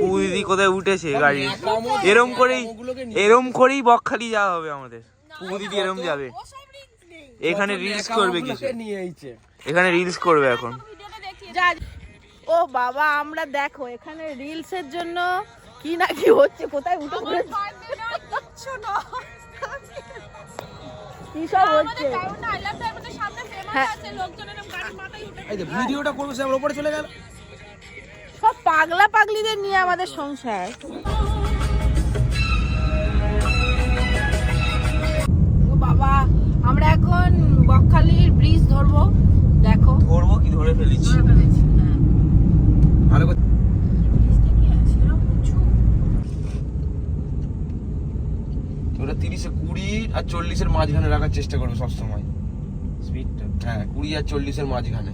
পুদিদি কোথায় উঠেছে গাড়ি। এরম করেই এরম করেই বকখালি যাওয়া হবে আমাদের। পুদিদি এরম যাবে। এখানে রিলস করবে কিছু এখানে রিলস করবে এখন। ও বাবা আমরা দেখো এখানে রিলস এর জন্য কি না কি হচ্ছে কোথায় উঠে পড়েছে? কি সব হচ্ছে? হ্যাঁ। ভিডিওটা করব সে উপরে চলে গেল। সব পাগলা পাগলিদের নিয়ে আমাদের সংসার। ও বাবা আমরা এখন বকখালির ব্রিজ ধরবো। দেখো। ধরবো কি? ধরে ফেলেছি। ভালো করে ওটা তিরিশে কুড়ি আর চল্লিশের মাঝখানে রাখার চেষ্টা করবে সবসময়। স্পিডটা হ্যাঁ কুড়ি আর চল্লিশের মাঝখানে।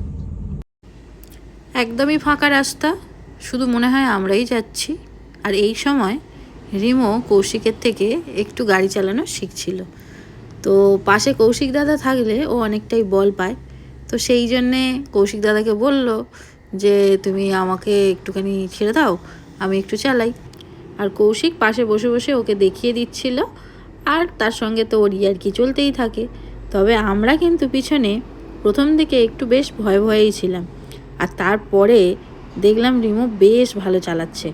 একদমই ফাঁকা রাস্তা। শুধু মনে হয় আমরাই যাচ্ছি। আর এই সময় রিমো কৌশিকের থেকে একটু গাড়ি চালানো শিখছিল। তো পাশে কৌশিক দাদা থাকলে ও অনেকটাই বল পায়। তো সেই জন্যে কৌশিক দাদাকে বলল যে, তুমি আমাকে একটুখানি ছেড়ে দাও, আমি একটু চালাই। আর কৌশিক পাশে বসে বসে ওকে দেখিয়ে দিচ্ছিল। আর তার সঙ্গে তো ওর আর কি চলতেই থাকে। তবে আমরা কিন্তু পিছনে প্রথম দিকে একটু বেশ ভয়ে ভয়েই ছিলাম। আর তারপরে দেখলাম রিমো বেশ ভালো চালাচ্ছে।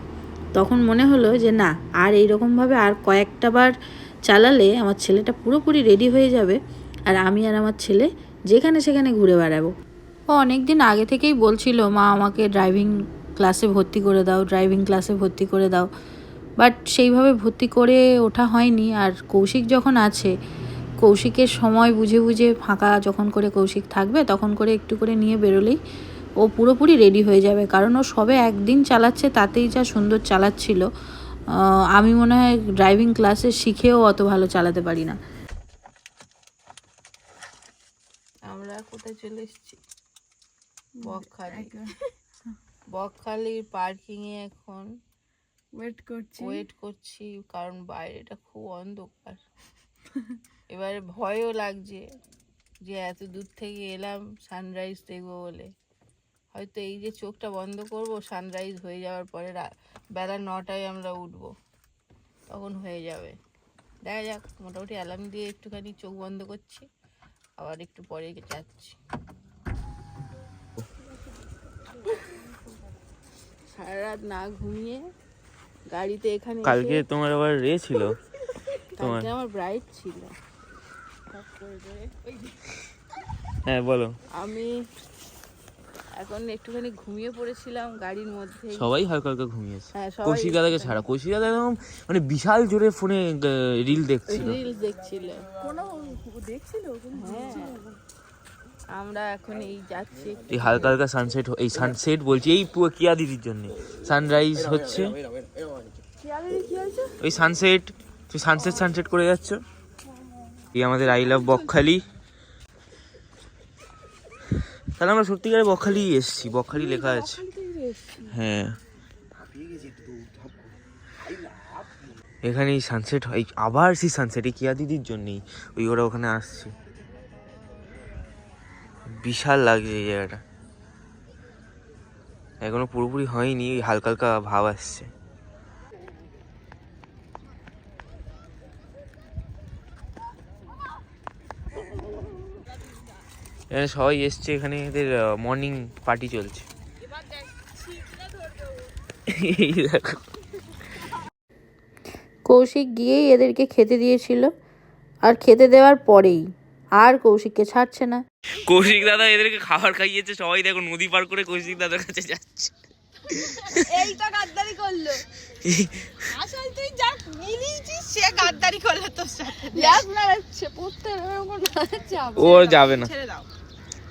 তখন মনে হলো যে, না, আর এইরকমভাবে আর কয়েকটা বার চালালে আমার ছেলেটা পুরোপুরি রেডি হয়ে যাবে আর আমি আর আমার ছেলে যেখানে সেখানে ঘুরে বেড়াবো। ও অনেক দিন আগে থেকেই বলছিল, মা, আমাকে ড্রাইভিং ক্লাসে ভর্তি করে দাও ড্রাইভিং ক্লাসে ভর্তি করে দাও। বাট সেইভাবে ভর্তি করে ওঠা হয়নি আর কৌশিক যখন আছে, কৌশিকের সময় বুঝে বুঝে ফাঁকা যখন করে কৌশিক থাকবে, তখন করে একটু করে নিয়ে বেরোলেই ও পুরোপুরি রেডি হয়ে যাবে। কারণ ও সবে একদিন চালাচ্ছে তাতেই যা সুন্দর চালাচ্ছিল। আমি মনে হয় ড্রাইভিং ক্লাসে শিখেও অত ভালো চালাতে পারি না। আমরা কোথায় চলে এসেছি? বকখালি। বকখালির পার্কিং এ এখন। ওয়েট করছি। ওয়েট করছি কারণ বাইরেটা খুব অন্ধকার। এবারে ভয়ও লাগছে যে এত দূর থেকে এলাম সানরাইজ দেখব বলে। হয়তো এই যে চোখটা বন্ধ করব সানরাইজ হয়ে যাওয়ার পরে বেলা নটায় আমরা উঠবো। তখন হয়ে যাবে। দেখা যাক মোটামুটি অ্যালার্ম দিয়ে একটুখানি চোখ বন্ধ করছি আবার একটু পরে যাচ্ছি। সারা রাত না ঘুমিয়ে গাড়িতে এখানে কালকে তোমার আবার রে ছিল? তোমার আমার ব্রাইট ছিল। হ্যাঁ বলো। আমি এখন একটুখানি ঘুমিয়ে পড়েছিলাম গাড়ির মধ্যে। সবাই হালকা হালকা ঘুমিয়েছে। হ্যাঁ, কৌশিক দাদাকে ছাড়া। কৌশিক দাদা একদম মানে বিশাল জোরে ফোনে রিল দেখছিল। রিলস দেখছিল। কোনো দেখছিল? হ্যাঁ। আমরা এখন এই যাচ্ছি এই হালকা হালকা সানসেট এই সানসেট বলছি এই পুরো কিয়া দিদির জন্য। সানরাইজ হচ্ছে। ওই সানসেট তুই সানসেট সানসেট করে যাচ্ছ। এই আমাদের আই লাভ বকখালি। তাহলে আমরা সত্যিকারে বকখালি এসেছি বকখালি লেখা আছে। হ্যাঁ। এখানে সানসেট হয় আবার সেই সানসেট এই কিয়া দিদির জন্যই। ওই ওরা ওখানে আসছে। বিশাল লাগছে এই জায়গাটা। এখনও পুরোপুরি হয়নি ওই হালকা হালকা ভাব আসছে। এখানে সবাই এসছে এখানে এদের মর্নিং পার্টি চলছে। এই দেখো। কৌশিক গিয়েই এদেরকে খেতে দিয়েছিল আর খেতে দেওয়ার পরেই আর কৌশিককে ছাড়ছে না। কৌশিক দাদা এদেরকে খাবার খাইয়েছে সবাই দেখো নদী পার করে কৌশিক দাদার কাছে যাচ্ছে। এইটা গাদ্দারি করল। আসল তুই যা মিলিয়েছিস সে গাদ্দারি করল তোর সাথে। ল্যাব নাড়াচ্ছে পড়তে এরকম নাড়াচ্ছে আবার। ও যাবে না। ছেড়ে দাও।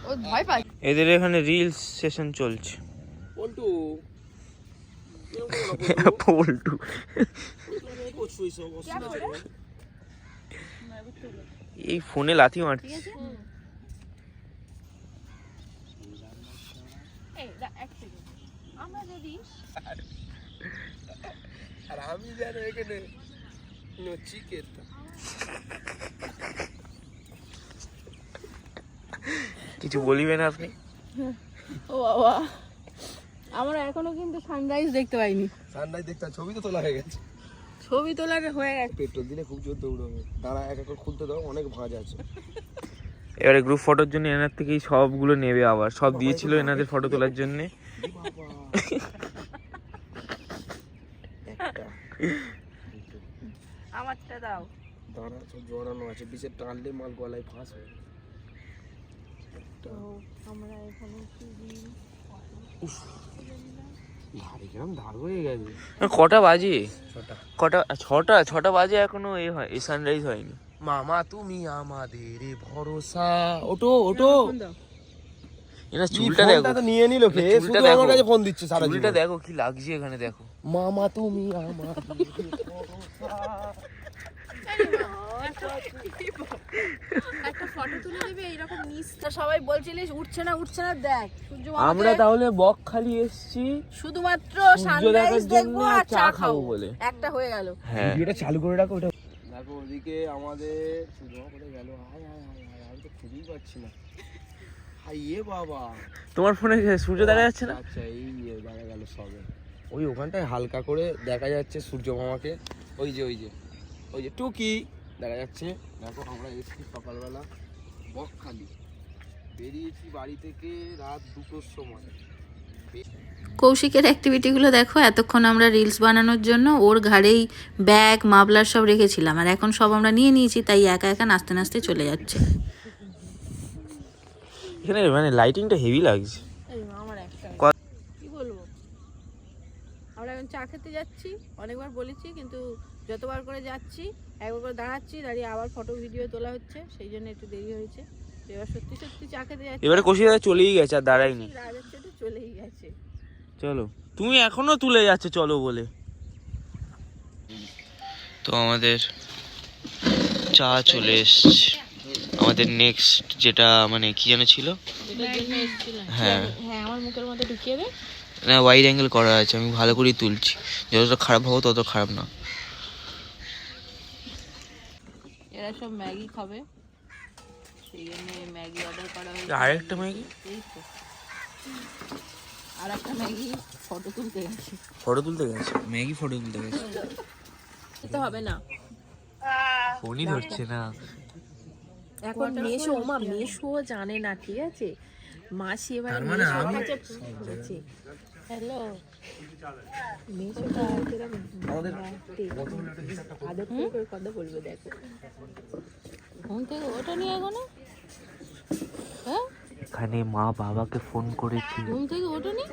ও ভয় পায়। এদের এখানে রিলস সেশন চলছে। পল্টু। পল্টু। এই ফোনে লাথি মারছে। এই দা এক সেকেন্ড আমরা যদি আর আমি যেন এখানে চিকেন কিছু বলিবেন আপনি? ও বাবা। আমরা এখনও কিন্তু সানরাইজ দেখতে পাইনি। সানরাইজ দেখতে ছবি তো তোলা হয়ে গেছে। ছবি তোলার হয়ে গেছে। পেট্রোল দিলে খুব জোর দৌড়বে। দাঁড়া এক এক খুলতে দাও অনেক ভাঁজ আছে। এবারে গ্রুপ ফটোর জন্য এনার থেকেই সবগুলো নেবে আবার। সব দিয়েছিল এনাদের ফটো তোলার জন্য। আমারটা দাও। দাঁড়া সব জড়ানো আছে। বিচের টানলে মাল গলায় ফাঁস হয় তো আমরা এখানে কি দিই? ধারে কিরম ধার হয়ে গেছে। কটা বাজে? ছটা। কটা ছটা ছটা বাজে এখনও এ হয় এই সানরাইজ হয়নি। মামা তুমি আমাদের ভরসা। ওটো ওটো চুলটা দেখো। তো নিয়ে নিল কে? শুধু দেখো। আমার কাছে ফোন দিচ্ছে সারা চুলটা দেখো কি লাগছে এখানে দেখো। মামা তুমি আমাদের একটা ফটো তুলে দিবি এইরকম নিচ তো সবাই বলছিলিস উঠছে না উঠছে না। দেখ সূর্য আমরা তাহলে বকখালি এসছি। শুধুমাত্র সানরাইজ দেখব আর চা খাব বলে। একটা হয়ে গেল। হ্যাঁ। ভিডিওটা চালু করে রাখো ওটা দেখো ওদিকে আমাদের সুজমা কোথায় গেল? হাই হাই হাই হাই আমি তো খুঁজেই পাচ্ছি না। হাই এ বাবা। তোমার ফোনে সূর্য দেখা যাচ্ছে না? আচ্ছা এই ইয়ে দেখা গেল সবে। ওই ওখানটায় হালকা করে দেখা যাচ্ছে সূর্য মামাকে। ওই যে ওই যে ওই যে টুকি। দেখা যাচ্ছে। দেখো আমরা এসছি সকালবেলা বকখালি। বেরিয়েছি বাড়ি থেকে রাত দুটোর সময়। কৌশিকের অ্যাক্টিভিটিগুলো দেখো এতক্ষণ আমরা রিলস বানানোর জন্য ওর ঘাড়েই ব্যাগ মাবলার সব রেখেছিলাম। আর এখন সব আমরা নিয়ে নিয়েছি তাই একা একা নাচতে নাচতে চলে যাচ্ছে। এখানে মানে লাইটিংটা হেভি লাগছে এই আমার একটা ক- কি বলব এখন চা খেতে যাচ্ছি অনেকবার বলেছি কিন্তু যতবার করে যাচ্ছি একবার করে দাঁড়াচ্ছি দাঁড়িয়ে আবার ফটো ভিডিও তোলা হচ্ছে সেই জন্য একটু দেরি হয়েছে। এবার সত্যি সত্যি চা খেতে যাচ্ছি। এবারে কষি দাদা চলেই গেছে আর দাঁড়ায়নি। রাজের চেটে চলেই গেছে। চলো তুমি এখনও তুলে যাচ্ছ চলো বলে। তো আমাদের চা চলে এসছে। আমাদের নেক্সট যেটা মানে কি যেন ছিল? হ্যাঁ। হ্যাঁ আমার মুখের মধ্যে ঢুকিয়ে দে। না ওয়াইড অ্যাঙ্গেল করা আছে আমি ভালো করেই তুলছি। যতটা খারাপ হব তত খারাপ না। এরা সব ম্যাগি খাবে। সেই জন্য ম্যাগি অর্ডার করা হয়েছে। আরেকটা ম্যাগি? এই তো। আর একটা ম্যাগি ফটো তুলতে গেছে। ফটো তুলতে গেছে? ম্যাগি ফটো তুলতে গেছে। খেতে হবে না। ফোনই ধরছে না। এখন মেশো মা মেশো জানে না ঠিক আছে? মাসি এবারে মানে হ্যালো মেশোটা কীরকম? আমাদের আদর করে কথা বলবে দেখো। ঘুম থেকে ওটা নিয়ে এখনও হ্যাঁ? এখানে মা বাবাকে ফোন করেছি ঘুম থেকে ওটা নি?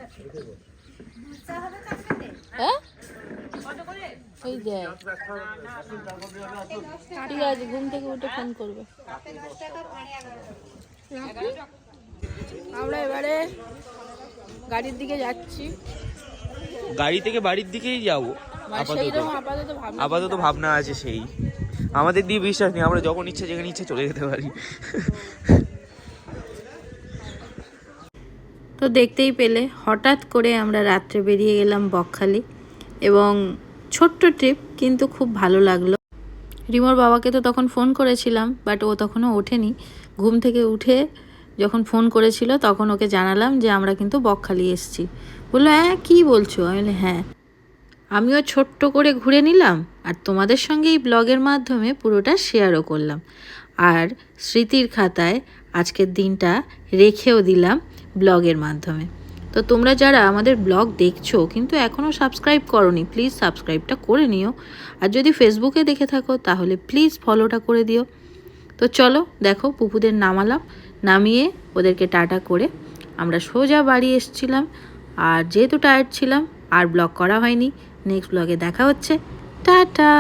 হ্যাঁ? ওই দেখ ঠিক আছে ঘুম থেকে উঠে ফোন করবে। আমরা এবারে গাড়ির দিকে যাচ্ছি। গাড়ি থেকে বাড়ির দিকেই যাব মানে আপাতত। আপাতত ভাবনা আপাতত ভাবনা আছে সেই। আমাদের দিয়ে বিশ্বাস নেই আমরা যখন ইচ্ছা যেখানে ইচ্ছা চলে যেতে পারি। তো দেখতেই পেলে হঠাৎ করে আমরা রাত্রে বেরিয়ে গেলাম বকখালি। এবং ছোট্ট ট্রিপ কিন্তু খুব ভালো লাগল। রিমোর বাবাকে তো তখন ফোন করেছিলাম বাট ও তখনও ওঠেনি। ঘুম থেকে উঠে যখন ফোন করেছিল, তখন ওকে জানালাম যে আমরা কিন্তু বকখালি এসেছি। বলল হ্যাঁ কী বলছো? আমি বললাম হ্যাঁ আমিও ছোট্ট করে ঘুরে নিলাম আর তোমাদের সঙ্গে এই ব্লগের মাধ্যমে পুরোটা শেয়ারও করলাম। আর স্মৃতির খাতায় আজকের দিনটা রেখেও দিলাম ব্লগের মাধ্যমে। তো তোমরা যারা আমাদের ব্লগ দেখছ, কিন্তু এখনও সাবস্ক্রাইব করনি প্লিজ সাবস্ক্রাইবটা করে নিও। আর যদি ফেসবুকে দেখে থাকো, তাহলে প্লিজ ফলোটা করে দিও। তো চলো, দেখো, পুপুদের নামালাম। নামিয়ে ওদেরকে টাটা করে আমরা সোজা বাড়ি এসছিলাম। আর যেহেতু টায়ার্ড ছিলাম, আর ব্লগ করা হয়নি নেক্সট ব্লগে দেখা হচ্ছে। টাটা!